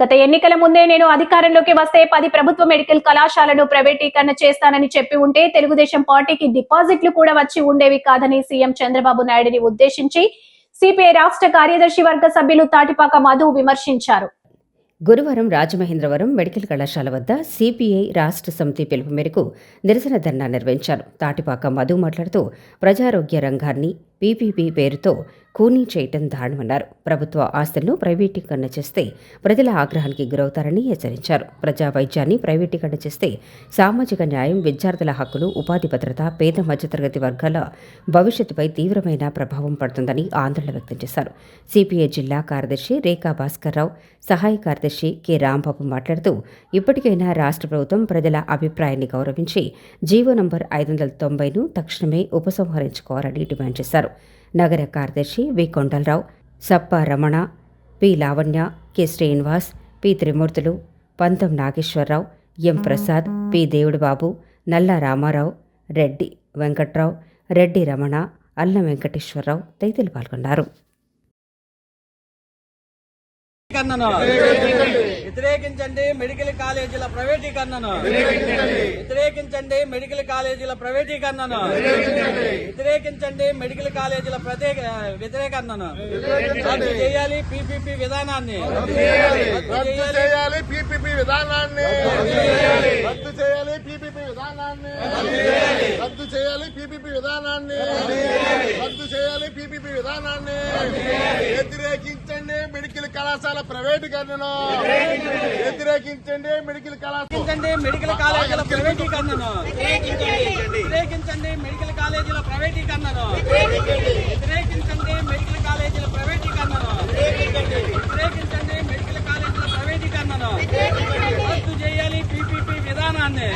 గత ఎన్నికల ముందే నేను అధికారంలోకి వస్తే పది ప్రభుత్వ మెడికల్ కళాశాలను ప్రైవేటీకరణ చేస్తానని చెప్పి ఉంటే తెలుగుదేశం పార్టీకి డిపాజిట్లు కూడా వచ్చి ఉండేవి కాదని సీఎం చంద్రబాబు నాయుడిని ఉద్దేశించి సిపిఐ రాష్ట్ర కార్యదర్శి వర్గ సభ్యులు తాటిపాక మధు విమర్శించారు. గురువారం రాజమహేంద్రవరం మెడికల్ కళాశాల వద్ద సిపిఐ రాష్ట్ర సమితి పిలుపు మేరకు నిరసన ధర్నా నిర్వహించారు. తాటిపాక మధు మాట్లాడుతూ ప్రజారోగ్య రంగాన్ని పీపీపీ పేరుతో కూనీ చేయటం దారుణమన్నారు. ప్రభుత్వ ఆస్తులను ప్రైవేటీకరణ చేస్తే ప్రజల ఆగ్రహానికి గురవుతారని హెచ్చరించారు. ప్రజా వైద్యాన్ని ప్రైవేటీకరణ చేస్తే సామాజిక న్యాయం విద్యార్థుల హక్కులు ఉపాధి భద్రత పేద మధ్యతరగతి వర్గాల భవిష్యత్తుపై తీవ్రమైన ప్రభావం పడుతుందని ఆందోళన వ్యక్తం చేశారు. సిపిఐ జిల్లా కార్యదర్శి రేఖా భాస్కర్రావు సహాయ కార్యదర్శి కె. రాంబాబు మాట్లాడుతూ ఇప్పటికైనా రాష్ట్ర ప్రభుత్వం ప్రజల అభిప్రాయాన్ని గౌరవించి జీవో నంబర్ ఐదు వందల తొంభైను తక్షణమే ఉపసంహరించుకోవాలని డిమాండ్ చేశారు. నగర కార్యదర్శి V. Kondalarao Sappa Ramana P. Lavanya K. Srinivas P. Trimurthulu Pantham Nageswararao M. Prasad P. Devudubabu Nalla Ramarao Reddy Venkatrao Reddy Ramana అల్లం వెంకటేశ్వరరావు తదితరులు పాల్గొన్నారు. ప్రైవేటీకరణను వ్యతిరేకించండి. మెడికల్ కాలేజీల ప్రైవేటీకరణను. వ్యతిరేకించండి. మెడికల్ కాలేజీల ప్రైవేటీకరణను. వ్యతిరేకించండి. మెడికల్ కాలేజీల ప్రత్యేక వ్యతిరేకరణను. రద్దు చేయాలి పీపీపీ విధానాన్ని. రద్దు చేయాలి. పీపీపీ విధానాన్ని. రద్దు చేయాలి. పీపీపీ విధానాన్ని. రద్దు చేయాలి. పీపీపీ విధానాన్ని. రద్దు చేయాలి. పీపీపీ విధానాన్ని. వ్యతిరేకించండి మెడికల్ కళాశాల ప్రైవేటీకరణను వ్యతిరేకించండి మెడికల్ కళాశాల మెడికల్ కాలేజీల ప్రైవేటీకరణను. వ్యతిరేకించండి మెడికల్ కాలేజీల ప్రైవేటీకరణను. వ్యతిరేకించండి మెడికల్ కాలేజీల ప్రైవేటీకరణను. వ్యతిరేకించండి మెడికల్ కాలేజీల ప్రైవేటీకరణను. రద్దు చేయాలి పీపీపీ విధానాన్ని.